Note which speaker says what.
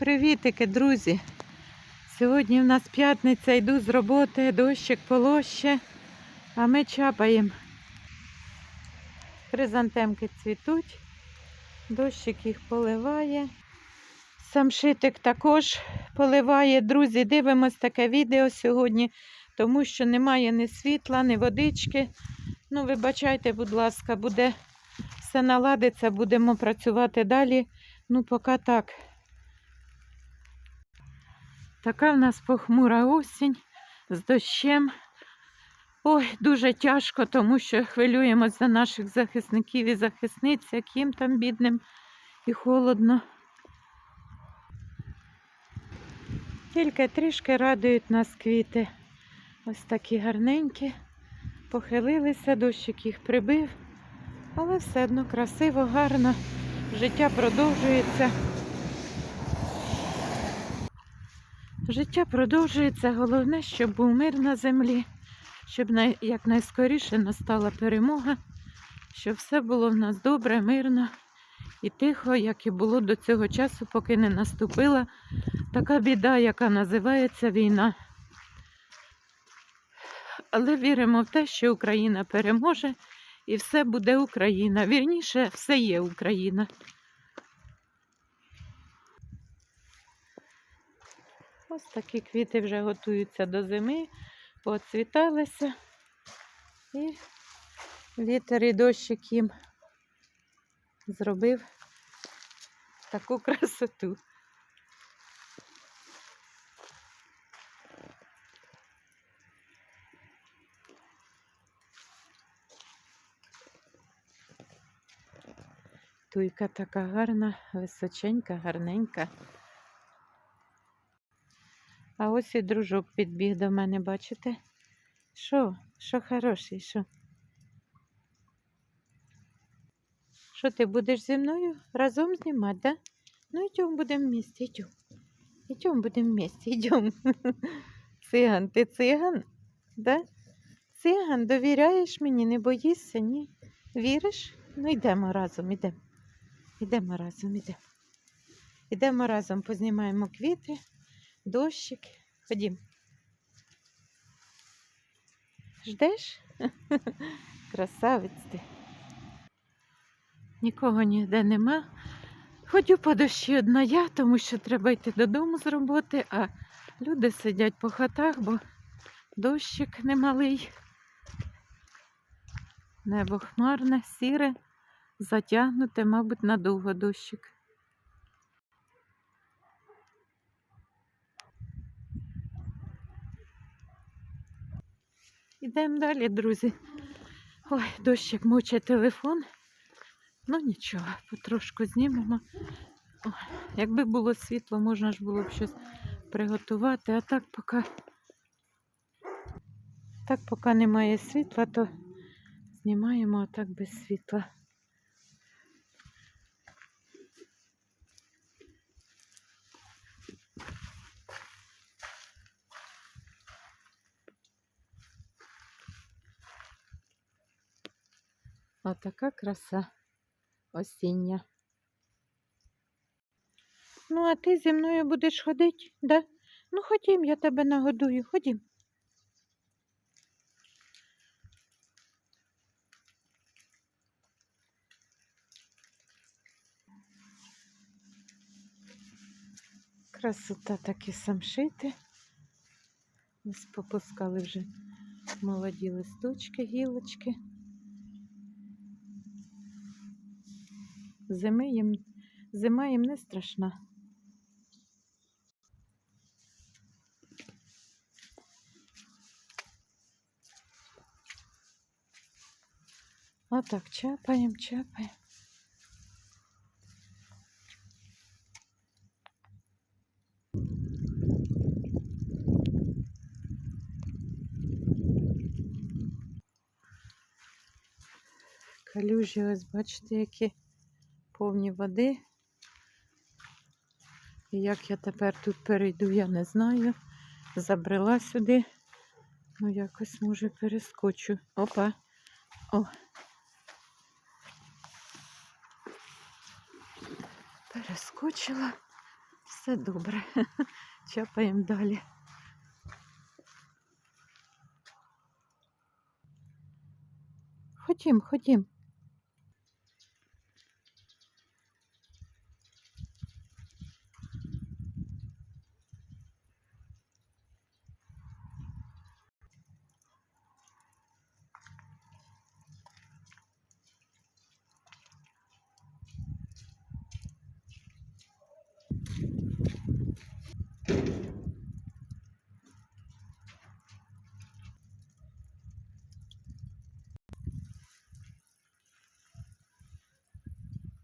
Speaker 1: привітики, друзі! Сьогодні в нас п'ятниця, йду з роботи, дощик полоще, а ми чапаємо. Хризантемки цвітуть, дощик їх поливає. Самшитик також поливає. Друзі, дивимось таке відео сьогодні, тому що немає ні світла, ні водички. Ну, вибачайте, будь ласка, буде все наладиться, будемо працювати далі. Ну, поки так. Така в нас похмура осінь з дощем. Ой, дуже тяжко, тому що хвилюємось за наших захисників і захисниць, яким там бідним і холодно. Тільки трішки радують нас квіти. Ось такі гарненькі. Похилилися, дощик їх прибив, але все одно красиво, гарно. Життя продовжується. Життя продовжується. Головне, щоб був мир на землі, щоб най- якнайскоріше настала перемога, щоб все було в нас добре, мирно і тихо, як і було до цього часу, поки не наступила така біда, яка називається війна. Але віримо в те, що Україна переможе і все буде Україна. Вірніше, все є Україна. Ось такі квіти вже готуються до зими, поцвіталися. І вітер і дощик їм зробив таку красоту. Туйка така гарна, височенька, гарненька. А ось і дружок підбіг до мене, бачите? Що? Що хороший, що? Що ти будеш зі мною разом знімати, да? Ну йдемо будемо вместе, йдемо. Йдемо будемо вместе, йдемо. Циган, ти циган? Да? Циган, довіряєш мені, не боїшся, ні? Віриш? Ну йдемо разом, йдемо. Йдемо разом, йдемо. Йдемо разом, познімаємо квіти, дощик. Ходім. Ждеш? Красавець ти. Нікого ніде нема. Ходю по дощі одна я, тому що треба йти додому з роботи, а люди сидять по хатах, бо дощик немалий. Небо хмарне, сіре, затягнуте, мабуть, надовго дощик. Ідемо далі, друзі. Ой, дощик мучить телефон. Ну нічого, потрошку знімемо. О, якби було світло, можна ж було б щось приготувати, а так поки, так поки немає світла, то знімаємо а так без світла. Отака краса осіння. Ну, а ти зі мною будеш ходити, да? Ну, ходім, я тебе нагодую, ходім. Красота такі самшити. Ось попускали вже молоді листочки, гілочки. Зими їм, зима їм не страшна. Отак чапаємо, чапаємо. Калюжі, ось бачите, які повні води. І як я тепер тут перейду, я не знаю. Забрела сюди. Ну, якось може перескочу. Опа. О. Перескочила. все добре. Чапаємо далі. Ходім, ходім.